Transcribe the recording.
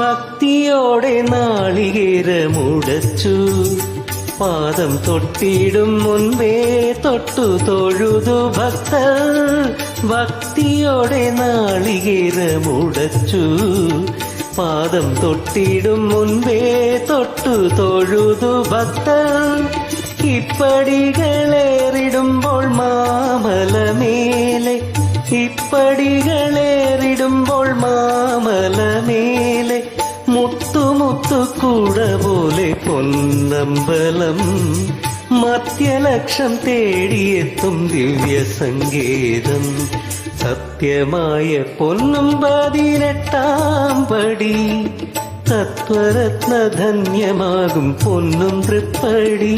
ഭക്തിയോടെ നാളികേര മുടച്ചു. പാദം തൊട്ടിടും മുൻപേ തൊട്ടു തൊഴുതു ഭക്തർ. ഭക്തിയോടെ നാളികേരമുടച്ചു പാദം തൊട്ടിടും മുൻപേ തൊട്ടു തൊഴുതു ഭക്തർ. ഇപ്പടികളേറിടുമ്പോൾ മാമലമേലെ. ഇപ്പടികളേറിടുമ്പോൾ മാമലമേലെ. മുത്തുമുത്തു കൂട പോലെ പൊന്നമ്പലം മധ്യലക്ഷം തേടിയെത്തും ദിവ്യ സങ്കേതം സത്യമായ പൊന്നും പതിനെട്ടാം പടി തത്വരത്നധന്യമാകും പൊന്നും തൃപ്പടി.